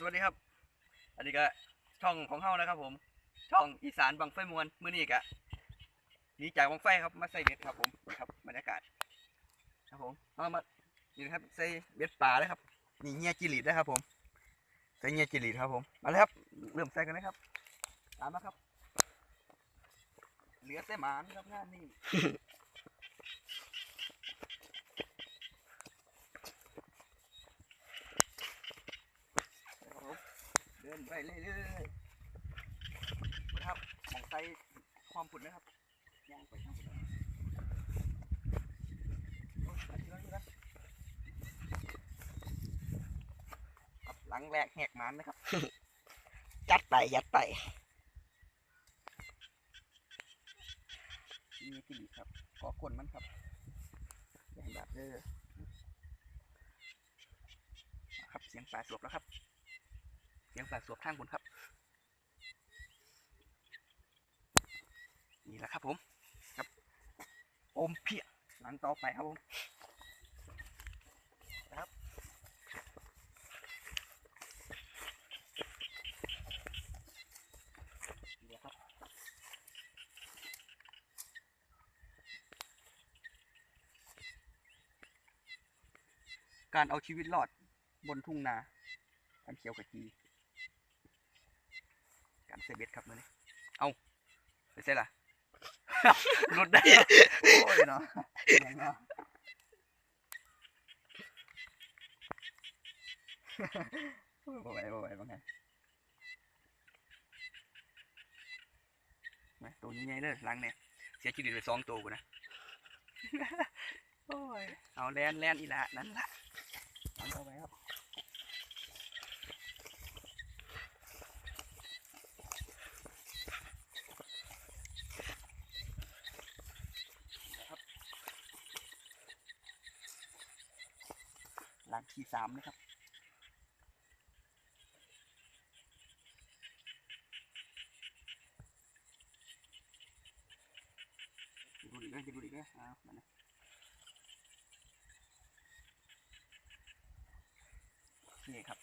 สวัสดีครับ อันนี้ก็ช่องของเฮานะครับ ผม ช่องอีสานบังไฟมวนมื้อนี้ก็หนีจากบังไฟครับมาใส่เบ็ดครับ ผมครับบรรยากาศครับผมเอามานี่นะครับใส่เบ็ดป่าเลยครับ นี่เงียจิริดนะครับ ผมใส่เงียจิริดครับผมมาเลยครับ เริ่มใส่กันนะครับ ตามมาครับ เหลือแต่หมานครับงานนี้ ครับผมเดินไปเรื่อยๆนะครับมองไกลความผุดนะครับมองไปทางผุดโอ้ยไปที่นั่นที่นั่นครับหลังแรกแหกมันนะครับยัดไปยัดไปมีกิริครับขอกลมันครับอย่างแบบเด้อครับเสียงปลาสวบแล้วครับ เสียงปลาสวบข้างบนครับ นี่แหละครับผมครับอมเพียหลังต่อไปครับผมนะครับนี่แหละครับการเอาชีวิตรอดบนทุ่งนาการเขียวกะจี การเซเบ็ดครับมือนี้เอาไปเสร็จละหลุดได้ โอ้ยเนาะยังเนาะบ่ไหวบ่ไหวบ่ไงมาตัวนี้ไงเด้อหลังเนี่ยเสียชีวิตไปสองตัวกูนะโอ้ยเอาแลนแลนอีละนั่นละทำต่อไปครับ ขีดสามนะครับ ดูดีนะดูดีนะอ่ามานะนี่ครับ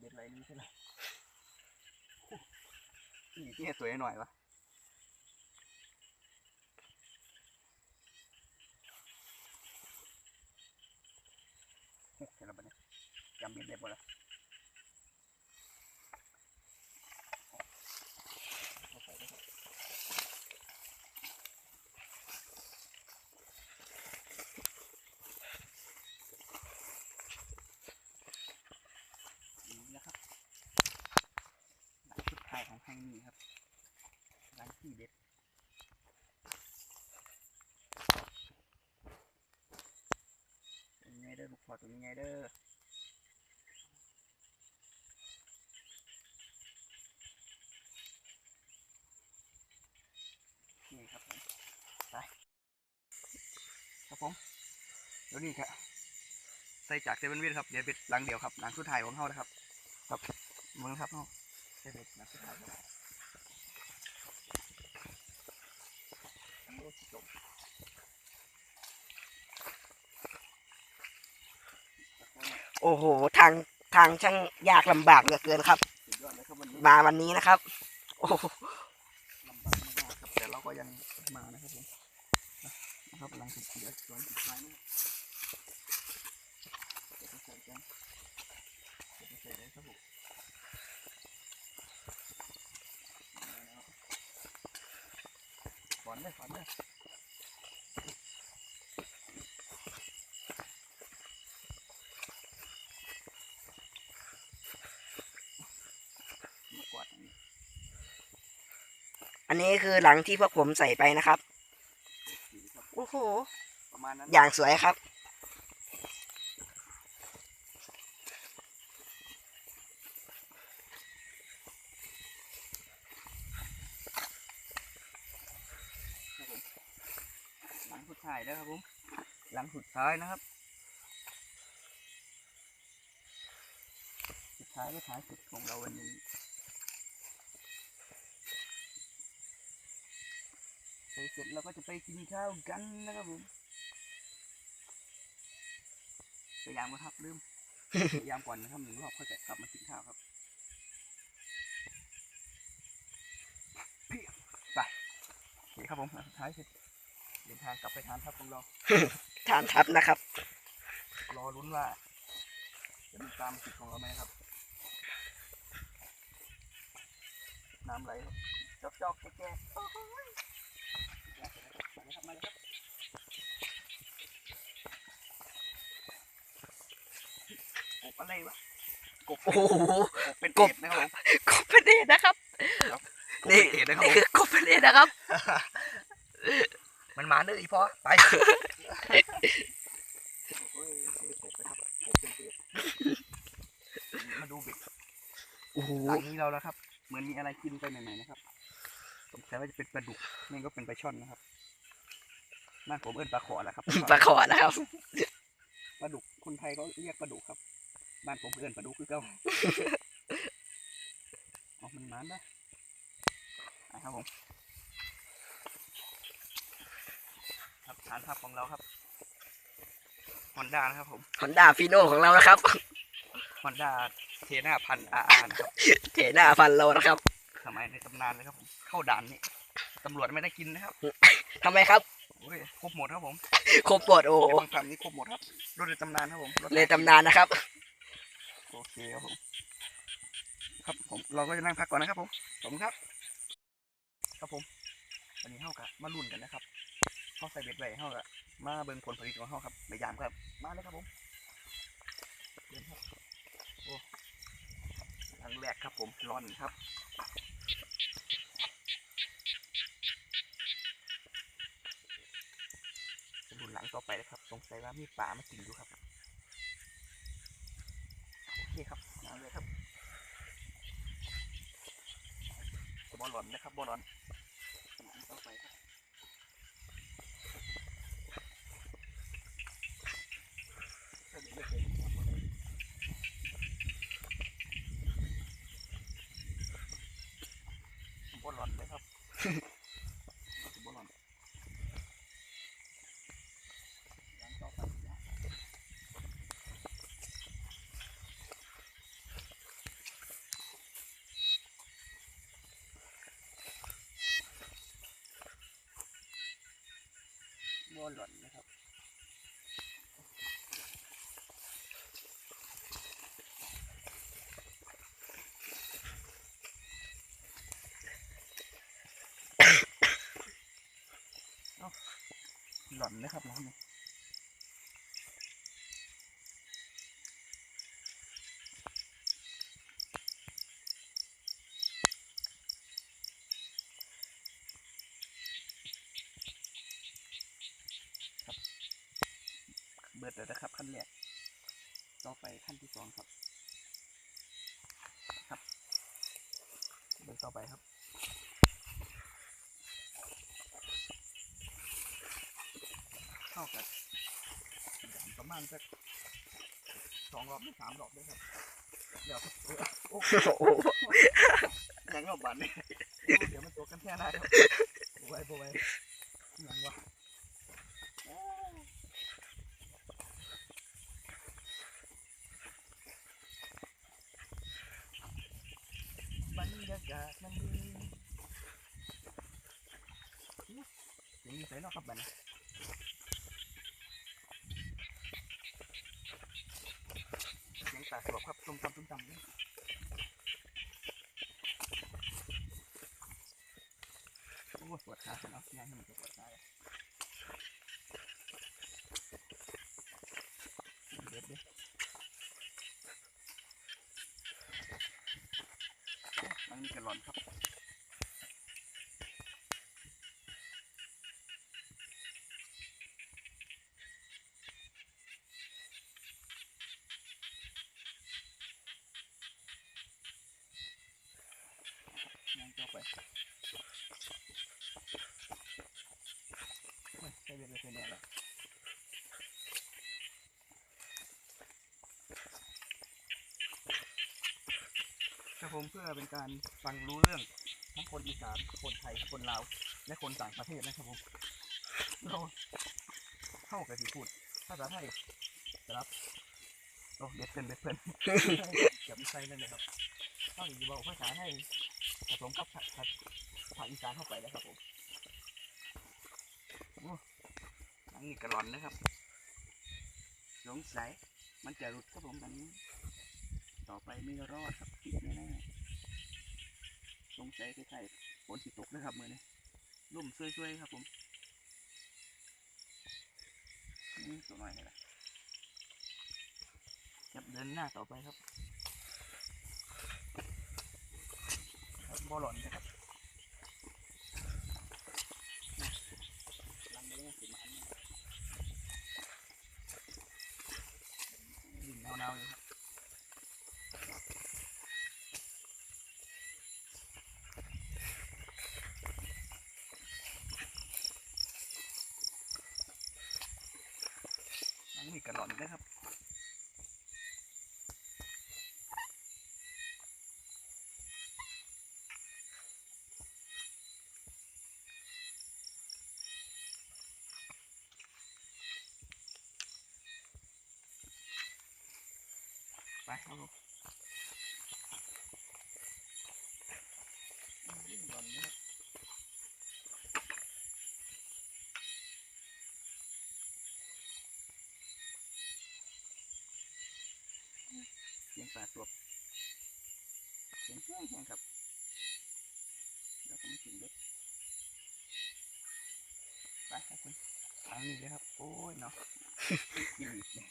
เด็ดไรนี่ใช่ไหม นี่ที่สวยหน่อยวะเฮ้ยเดี๋ยวเราไปเนี่ยจำเบ็ดได้บ่ละเอาไปเลยครับนี่นะครับ ร้านสุดท้ายของแห่งนี้ครับ ร้านที่เด็ดตัวนี้ไงเด้อลูกพอ ตัวนี้ไงเด้อนี่ครับผมไปครับผมแล้วนี่ครับใส่จากเซเว่นวินครับเดี๋ยวเป็นหลังเดียวครับหลังสุดท้ายของเขานะครับ ครับมึงครับเขาเซเว่นหลังสุดท้ายครับ โอ้ยจบ โอ้โห ทางทางช่างยากลำบากเหลือเกินครับ มาวันนี้นะครับ โอ้โหลำบากมากครับแต่เราก็ยังมานะครับผมนะครับหลังสุดเดี๋ยวหลังสุดท้ายนะครับเดี๋ยวจะใส่กันเดี๋ยวจะใส่เลยครับผมเอาแล้วถอนเลยถอนเลย นี้คือหลังที่พวกผมใส่ไปนะครับ โอ้โห ประมาณนั้นอย่างสวยครับ หลังสุดท้ายนะครับผมหลังสุดท้ายนะครับ สุดท้ายก็ท้ายสุดของเราวันนี้ เสร็จเราก็จะไปกินข้าวกันนะครับผมพยายามนะครับลืมพยายามก่อนนะครับหนึ่งรอบค่อยจะกลับมากินข้าวครับไปโอเคครับผมอะสุดท้ายคือเดินทางกลับไปทานทับของเราทานทับนะครับ รอลุ้นว่าจะมีตามสิทธิ์ของเราไหมครับน้ำไหลจอกจอกๆแก่ บมาเลยครับกบอะไรวะกบโอ้โหกบเป็นกบเอ็ดนะครับผมกบประเดชนะครับกบนี่เป็นเอ็ดนะครับนี่ผมคือกบประเดชนะครับ มันมาเลยอีพอไปโอ้ยเจอกบไปครับกบเป็นเอ็ดมาดูเบ็ดโอ้โหหลังนี้เราแล้วครับ เหมือนมีอะไรกินไปใหม่ๆนะครับ สงสัยว่าจะเป็นปลาดุกนี่ก็เป็นปลาช่อนนะครับบ้านผมเอิ้นปลาขอแหละครับปลาขอนะครับปลาดุกคนไทยก็เรียกปลาดุกครับบ้านผมเอิ้นปลาดุกคือเก่าเอามันมันนะนะครับผมครับฐานทัพของเราครับฮอนด้านะครับผมฮอนด้าฟีโน่ของเรานะครับฮอนด้าเทน่าพันอาร์นะครับเทหน้าฟันเรานะครับ สมัยในตำนานเลยครับผมเข้าด่านนี่ตำรวจไม่ได้กินนะครับทำไมครับโอ้ยครบหมดครับผมครบหมดโอ้โหบางคำนี้ครบหมดครับรถในตำนานครับผมรถเลยตำนานนะครับ โอเคครับผมครับผมเราก็จะนั่งพักก่อนนะครับผมผมครับ ครับผมวันนี้เฮากะมาลุ้นกันนะครับเฮาใส่เบ็ดไว้เฮากะมาเบิ่งผลผลิตของเฮาครับในยามครับ มาเลยครับผมเดินครับโอ้ครั้งแรกครับผมร้อนครับ งสัยว่ามีป่ามากินอยู่ครับโอเคครับเอาเลยครับบอลหลอนนะครับบอลหลอนหลังต่อไปครับเอาเดี๋ยวเดี๋ยวเดี๋ยวบอลหลอนเลยครับ บอลหลอน หลังต่อไปนะบัว หล่นนะครับหล่อนนะครับน้อง นี่เบิดแล้วนะครับขั้นแรกต่อไปขั้นที่สองครับ ครับเบิดต่อไปครับเข้ากันประมาณสักสองรอบหรือสามรอบด้วยครับเดี๋ยวครับเออโอ้โอ้โหยังรอบบันเนี่ยเดี๋ยวมันตัวกันแค่หน้าครับโอ้ยโอ้ยยังวะ บรรยากาศมันดียังมีใส่นอกครับบัดนเสียงตาสลบครับตุ้มตำตุ้มตำเนี่ยโอ้ปวดขาเนาะยังให้มันจะปวดขาเลยเด็ดเด็ด มั ครับผมเพื่อเป็นการฟังรู้เรื่องทั้งคนอีสานคนไทยคนลาวและคนต่างประเทศนะครับผมเราเข้ากับที่พูดภาษาไทยครับโอ้เด็ดเกินเด็ดเกินเกือบไม่ใช่เลยนะครับต้องอยู่บอกภาษาไทยผสมกับภาษาภาคอีสานเข้าไปแล้วครับผมอ้หนังนี่กระหลอนนะครับสงสัยมันจะหลุดครับผมอันนี้ ต่อไปไม่รอดครับติดแน่ๆสงสัยใกล้ๆฝนสิตกนะครับมือนี้ลุ่มช่วยๆครับผมนี่ตัวน้อยนี่แหละจับเดินหน้าต่อไปครับครับบอลหลอนนะครับนะลำเลี้ยงสิมาอันนี้ยินหนาวๆเลยครับ นังมีกระหล่อ นะครับไปครับผม ปลาตัวเสียงแห้งๆครับเดี๋ยวก็ไม่ถึงเด็กไปครับคุณทางนี้เลยครับ โอ้ยเนาะกินอีกเนี่ย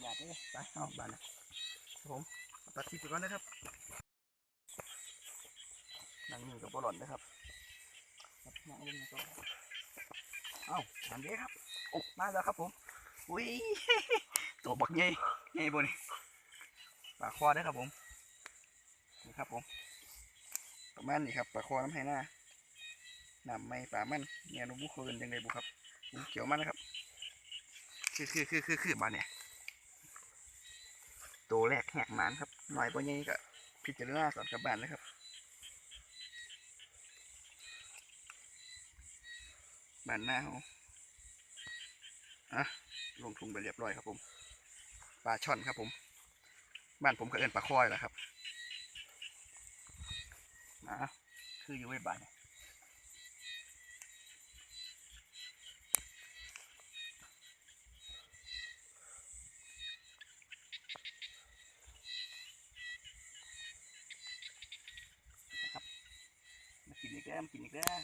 อย่าเด้อไปเอาบ้านนะครับผมเอาตัดคลิปไปก่อนนะครับนั่งอยู่กับบอลลอนนะครับครับนั่งเล่นกันก่อนเอ้าอันนี้ครับโอ้มาแล้วครับผม อุ้ยตัวบักใหญ่ใหญ่บนนี่ปลาคอได้ครับผมนี่ครับผมประมาณนี้ครับปลาคอน้ำไห้หน้าน้ำไม่ปลามันเนี่ยนูบุคคลยังไงบุครับบุเขียวมันนะครับ คือคือคือคือคือบานเนี่ยตัวแรกแหกหมานครับหน่อยบนนี้ก็พิจารณาก่อนกับบ้านนะครับบ้านหน้าเขา อะลงทุงไปเรียบร้อยครับผม ปลาช่อนครับผม บ้านผมก็เอินปลาคอยแหละครับนะคืออยู่ไว้บ้านนะครับมากินอีกแล้วกินอีกแล้ว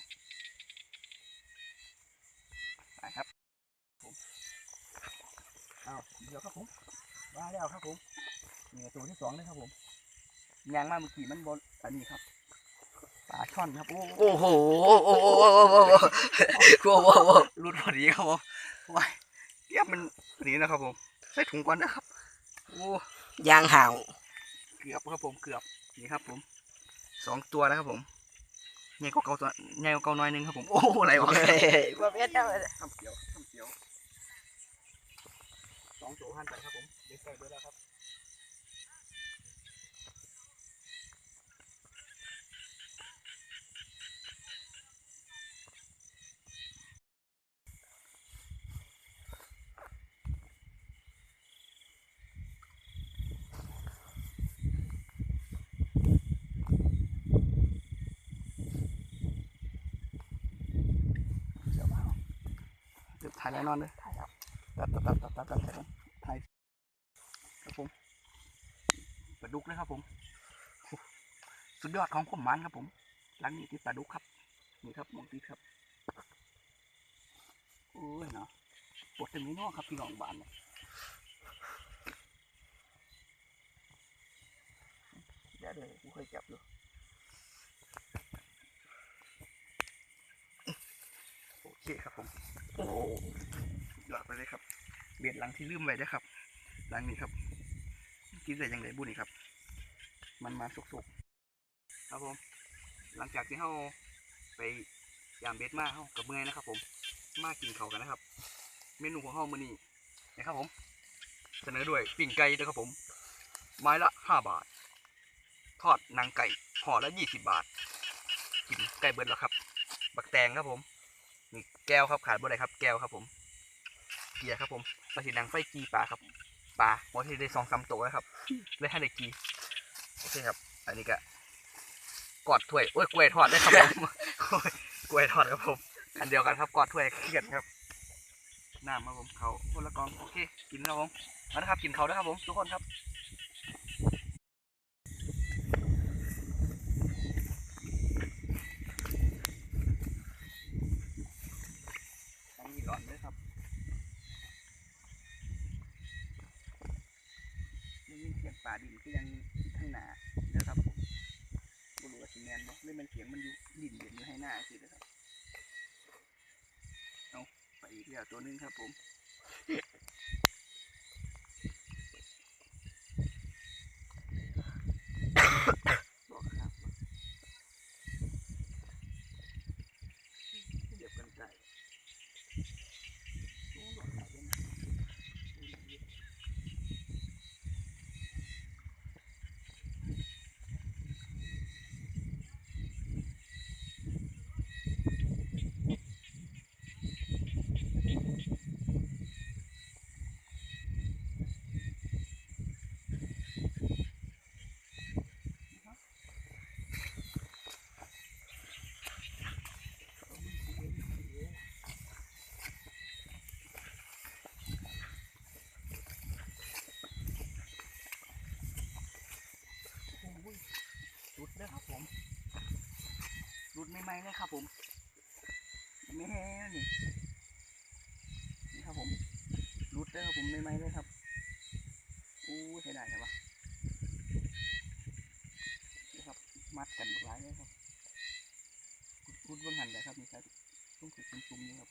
เอาเดี๋ยวครับผมมาแล้วครับผมนี่ตัวที่สองเลยครับผมยางมาเมื่อกี้มันบนอันนี้ครับปลาช่อนครับโอ้โอ้โหโอ้โหโอ้โหโอ้โหโอ้โหรุดพอดีครับผมว้ายเทียบมันพอดีนะครับผมใส่ถุงก่อนนะครับโอ้ยางห่างเกือบครับผมเกือบนี่ครับผมสองตัวนะครับผมใหญ่กว่าเก่าตัวใหญ่กว่าเก่าน้อยหนึงครับผมโอ้อะไรวะเฮ้ยว่าเป็นจังเลยทำเขียวทำเขียว สองตัวหันไปครับผมเด็กใส่ด้วยแล้วครับเดี๋ยวมาเอาเดี๋ยวถ่ายแน่นอนเลยถ่ายครับตัดตัดตัดตัดตัดตัดถ่ายก่อนถ่ายครับผมปลา ดุกเลยครับผม สุดยอดของผมมันครับผม หลังนี้ที่ปลาดุกครับ นี่ครับมองตีครับโอ้ยเนาะปวดเต็มนี้นาะครับพี่น้องบ้านเนี่ยเดี๋ยวเดี๋ยวกูเคยจับอยู่โอเคครับผม โอ้ยอดไปเลยครับ เบียดหลังที่ลืมไว้ด้วยครับ หลังนี้ครับกินได้ยังไงบุนี่ครับ มันมาสุกๆครับผม หลังจากที่เราไปยามเบ็ดมาเรากับเมื่อยนะครับ ผม มากินเขากันนะครับ เมนูของเรามือนี้นะครับผม เสนอด้วยปิ่งไก่ด้วยครับผม ไม้ละห้าบาท ทอดหนังไก่ห่อละยี่สิบบาท กินไก่เบิร์แล้วครับ บักแตงครับผมนี่แก้วครับขาดบ่ได้ครับ แก้วครับผม เกียร์ครับผมมาสีดังไฟกีปลาครับปลาหมดที่ได้สองสามตัวแล้วครับเลยให้ได้กี โอเคครับ อันนี้ก็กอดถ้วยโอ้ยกล้วยทอดได้ครับผมกล้วยทอดครับผมอันเดียวกันครับกอดถ้วยเครียดครับน้ำครับผมเขาคนละกองโอเค กินครับผมมานะครับกินเขาด้วยครับผมทุกคนครับตั้งยีก่อนเลยครับยินเสียงป่าดินก็ยัง ข้างหน้านะครับผมบุรู้ว่าสิแมนบ่เล่นมันเสียงมันอยู่ดินเด่นอยู่ให้หน้าสินะครับเอาไปอีกแล้วตัวนึงครับผม บอกครับเดี๋ยวกันไก่โอ้บอกครับเป็นโอ้ยรุดเลยครับผม ไม่เลยครับผมไม่แห้นี่นี่ครับผมรุดเลยครับผมไม่ไหมเลยครับอู้ใช้ได้ใช่ปะนี่ครับ มัดกันหมดหลายเลยครับรุดเบื้องหันเลยครับนี่ครับต้องถือซุ้มๆนี่ครับ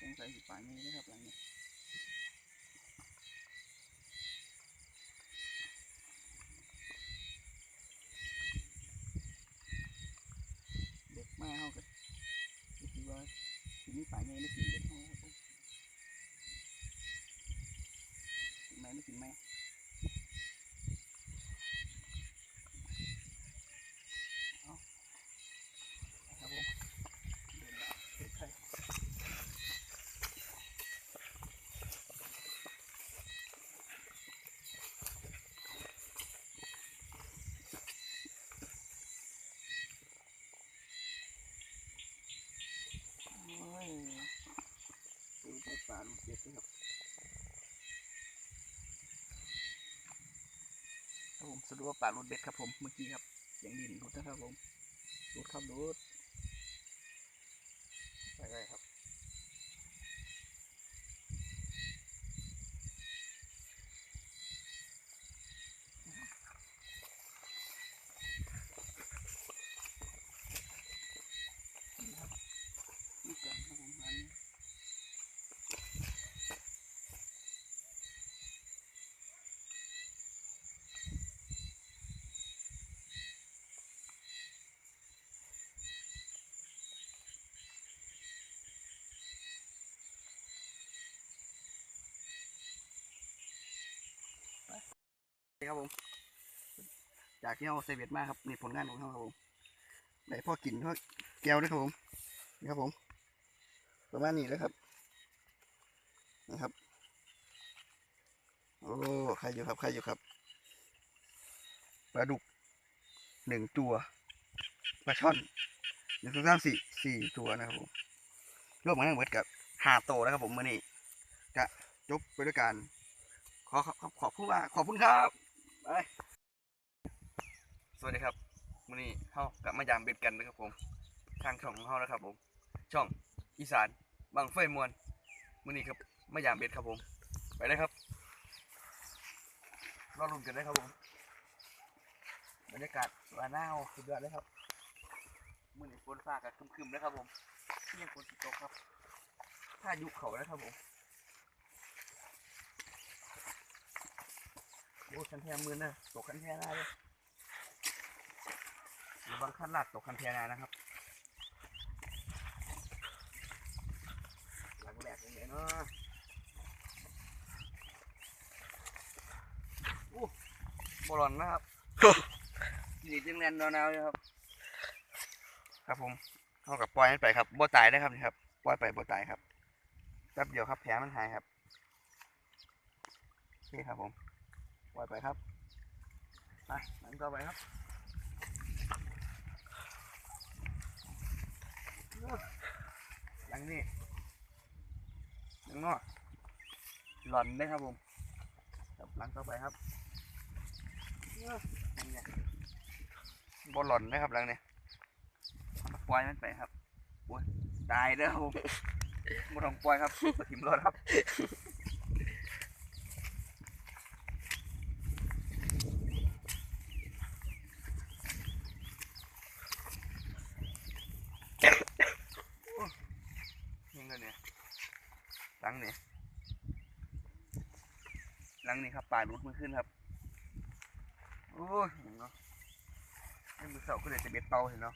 สงสัยสิป่านนี้นะครับหลังนี้เด็กมาเฮากันคิดว่าทีนี้ป่านนี้ไม่กินเด็กเฮาครับผมกินไหมไม่กินไหมเอาครับผมเดินมาเด็กใคร โอ้ยดูไปป่าลูกเจ็ด้วยครับครับผมสรุปว่าป่าลูดเบ็ดครับผมเมื่อกี้ครับเสียงดินรุดนะครับผมรุดครับรุดไปไปครับนี่กันครับผมอันนี้ ครับผม จากที่เราเซเวียตมากครับนี่ผลงานของเราครับผมได้พ่อกินพ่อแก้วด้วยครับผมนี่ครับผม ประมาณนี้เลยครับนะครับโอ้ใครอยู่ครับใครอยู่ครับปลาดุกหนึ่งตัวปลาช่อนหนึ่งสองสามสี่สี่ตัวนะครับผมรวมกันทั้งหมดกับหาโตนะครับผมมื่อนี้จะจบไปด้วยการขอขอขอขอบคุณว่าขอบคุณครับ ไปสวัสดีครับมื่อนี้เขากลับมายามเบ็ดกันนะครับผมทางช่องของเขานะครับผม ช่องอีสานบางไฟมวนมื้อนี้ครับมายามเบ็ดครับผม ไปเลยครับรอลุ้นกันเลยครับผมบรรยากาศวาหนาวสุดยอดเลยครับมื้อนี้ฝนฟ้ากับครึมๆนะครับผมเที่ยงฝนตกครับถ้ายุเขานะครับผม โอ้คันแพมือนะตกคันแพได้เลยระวังคันหลัดตกคันแพได้นะครับหลังแบลกอย่างไรเนาะโอ้บอลอนะครับดีจังแนนนอนเอาครับ ครับผมเท่ากับปล่อยมันไปครับบ่ตายได้ครับนี่ครับปล่อยไปบ่ตายครับแป๊บเดียวครับแผลมันหายครับนี่ครับผม ปล่อยไปครับไปหลังต่อไปครับหลังนี้หลังนอกหล่อนได้ครับผมครับหลังต่อไปครับนี่ยบ่หล่อนนะครับหลังเนี่ยปล่อยมันไปครับโอ้ยตายเด้อครับผมไม่ต้องปล่อยครับถิ่มรถครับ นี่เงินเนี่ยหลังเนี่ยหลังนี่ครับ ป่ารุดมันขึ้นครับ โอ้ยเห็นเนาะนี่มือเสาก็เลยจะเบ็ดเตาเห็นเนาะ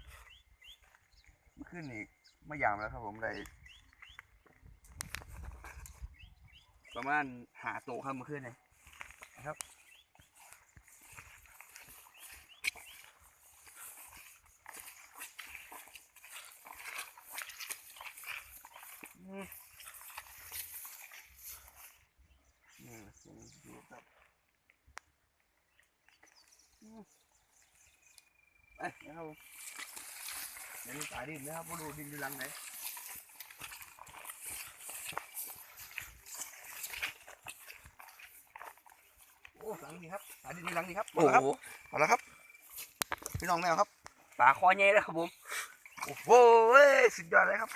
มันขึ้นอีกไม่ยามแล้วครับผมได้ประมาณหาโตครับมันขึ้นเลยนะครับอืมนี่เสียงดูครับอืมไปนะครับผม เดี๋ยวนี้สายดินนะครับ มาดูดินอยู่หลังไหนโอ้หลังนี้ครับสายดินอยู่หลังนี้ครับโอ้เอาละครับโหเอาละครับ พี่น้องแมวครับปลาคอใหญ่เลยครับผมโอ้โหเว้ยสุดยอดเลยครับ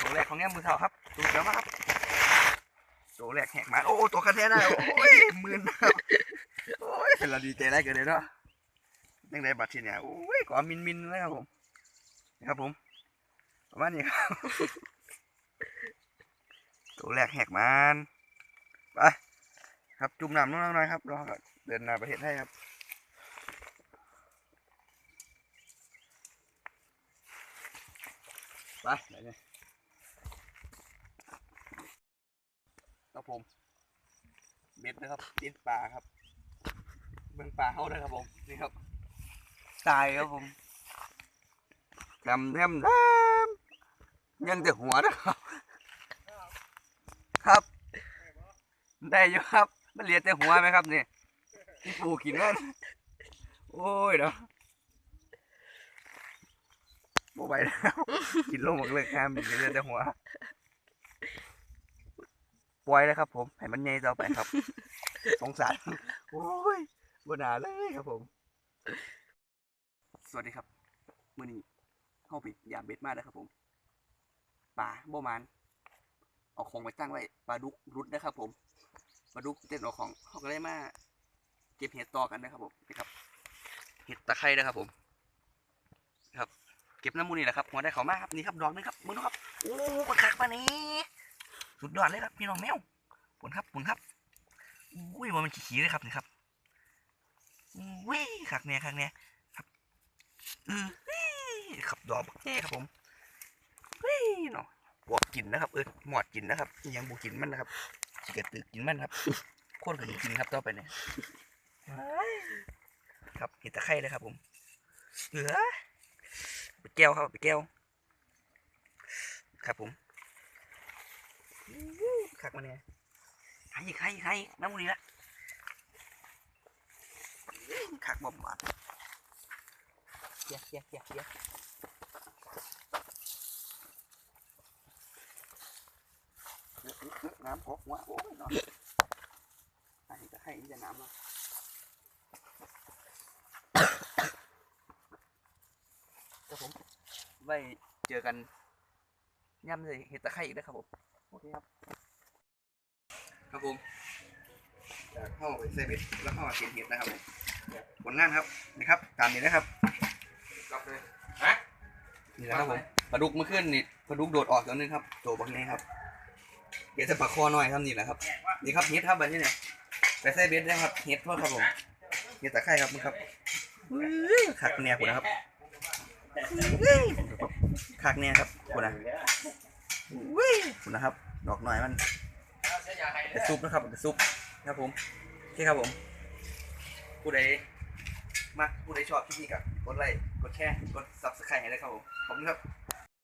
ตัวแรกของแง่มือเท้าครับตัวเดียวมาครับตัวแรกแหกมาโอ้ตัวคันแท้ได้โอ้ยหมื่นนะครับโอ้ยเป็นเราดีใจได้เกินเลยเนาะยังไงบัตรที่เนี่ยโอ้ยกว่ามินมินๆเลยครับผมนะครับผม ประมาณนี้ครับตัวแรกแหกมันไปครับจุ่มน้ำน้องๆหน่อยครับรอเดินหน้าประเทศให้ครับไปไหนเลยครับผมเบ็ดนะครับเบ็ดปลาครับเบิ่งปลาเขาเลยครับผมนี่ครับ ตายครับผม ทำทำทำยังแต่หัวนะครับ ครับ ได้อยู่ครับ มันเหลียแต่หัวไหมครับนี่ที่ปูกินมันโอ้ยเนาะโมไปแล้วกินลงหมดเลยครับเหลียแต่หัวปล่อยเลยครับ ผมให้มันใหญ่ต่อไปครับ สงสารโอ้ยบนาเลยครับผม สวัสดีครับมื่อนี้ เข้าไปยามเบ็ดมากเลยครับผมปลาโบมานเอาของไปตั้งไว้ปลาดุกรุดนะครับ ผมปลาดุกเต้นเอาของเขาก็เลยมาเก็บเห็ดต่อกันนะครับผมนี่ครับเห็ดตะไคร้นะครับผมครับ เก็บน้ำมูลนี่แหละครับหัวได้เขามากครับนี่ครับดอกนึงครับมึงดูครับโอ้กระคักมานี่สุดยอดเลยครับพี่น้องแมวผลครับผลครับอุ้ยมันขี้ๆเลยครับนี่ครับอุ้ยคักเนี่ยคักเนี่ยครับอืออ ครับดอกบักแง่ครับผมอุ้ยเนาะบวกกินนะครับเออหมอดกินนะครับยังบูกินมันนะครับสิเกิดตึกกินมันครับโคตรก็สิกินครับต่อไปเนี่ยครับเห็ดตะไคร้เลยครับผมเหลือไปแก้วครับไปแก้ว ครับผมอู้คักมาเนี่ยใครอีกใครอีกใครอีกน้ำมันนี่ละอู้คักบ่มบาดเกียกเกียกเกียกเกียก น้ำพกหัวโอ้ยเนาะใครจะให้จะน้ำเนาะครับผมไว้เจอกันย่ำเลยเห็ดตะไคร้อีกนะครับผม โอเคครับ ครับผมจากเข้าไปเซเว่นแล้วเข้ามาเก็บเห็ดนะครับผมผลงานครับนะครับ ตามนี้นะครับนี่แหละครับผมปลาดุกเมื่อคืนนี่ปลาดุกโดดออกตัวนึงครับ โตบักนี้ครับ เดี๋ยวจะปลาคอหน่อยครับนี่แหละครับนี่ครับเห็ดครับแบบนี้เนี่ยไปใส่เบ็ดได้ครับเห็ดทอครับผมเห็ดตะไคร้ครับมึงครับขักเนี่ยคุณนะครับขักเนี่ยครับคุณนะอุ้ยคุณนะครับ ดอกหน่อยมันจะซุปนะครับจะซุปครับผมโอเคครับผมผู้ใดมักผู้ใดชอบคลิปนี้ก็กดไลค์กดแชร์กด subscribe ให้เลยครับผมขอบคุณครับ